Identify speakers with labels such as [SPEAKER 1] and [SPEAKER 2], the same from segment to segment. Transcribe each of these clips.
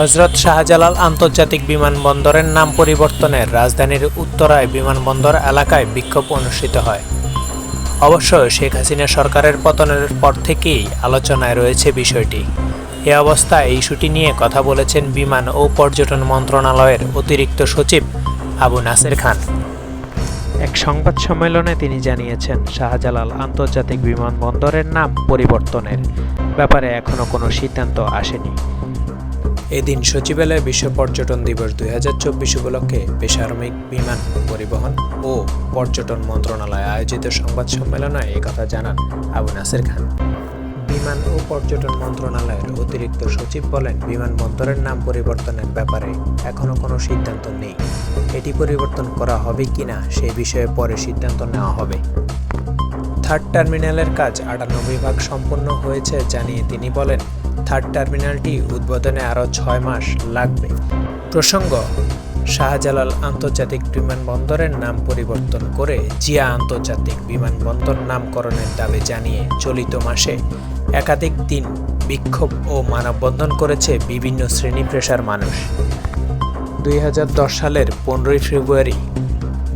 [SPEAKER 1] হজরত শাহজালাল আন্তর্জাতিক বিমানবন্দরের নাম পরিবর্তনের রাজধানীর উত্তরায় বিমানবন্দর এলাকায় বিক্ষোভ অনুষ্ঠিত হয়। অবশ্য শেখ হাসিনা সরকারের পতনের পর থেকেই আলোচনায় রয়েছে বিষয়টি। এ অবস্থায় এই ইস্যুটি নিয়ে কথা বলেছেন বিমান ও পর্যটন মন্ত্রণালয়ের অতিরিক্ত সচিব আবু নাসের খান। এক সংবাদ সম্মেলনে তিনি জানিয়েছেন, শাহজালাল আন্তর্জাতিক বিমানবন্দরের নাম পরিবর্তনের ব্যাপারে এখনও কোনো সিদ্ধান্ত আসেনি। এদিন সচিবালয়ে বিশ্ব পর্যটন দিবস দুই হাজার চব্বিশ উপলক্ষে বেসামরিক বিমান পরিবহন ও পর্যটন মন্ত্রণালয় আয়োজিত সংবাদ সম্মেলনে একথা জানান আবু নাসির খান। বিমান ও পর্যটন মন্ত্রণালয়ের অতিরিক্ত সচিব বলেন, বিমানবন্দরের নাম পরিবর্তনের ব্যাপারে এখনও কোনো সিদ্ধান্ত নেই। এটি পরিবর্তন করা হবে কিনা সে বিষয়ে পরে সিদ্ধান্ত নেওয়া হবে। থার্ড টার্মিনালের কাজ আটানব্বই ভাগ সম্পন্ন হয়েছে জানিয়ে তিনি বলেন থার্ড টার্মিনালটি উদ্বোধনে আরও ছয় মাস লাগবে। প্রসঙ্গ, শাহজালাল আন্তর্জাতিক বিমানবন্দরের নাম পরিবর্তন করে জিয়া আন্তর্জাতিক বিমানবন্দর নামকরণের দাবি জানিয়ে চলিত মাসে একাধিক দিন বিক্ষোভ ও মানববন্ধন করেছে বিভিন্ন শ্রেণি পেশার মানুষ। দুই হাজার দশ সালের পনেরোই ফেব্রুয়ারি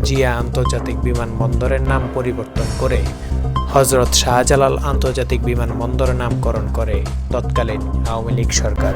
[SPEAKER 1] জিয়া আন্তর্জাতিক বিমানবন্দরের নাম পরিবর্তন করে হজরত শাহজালাল আন্তর্জাতিক বিমানবন্দর নামকরণ করে তৎকালীন আওয়ামী লীগ সরকার।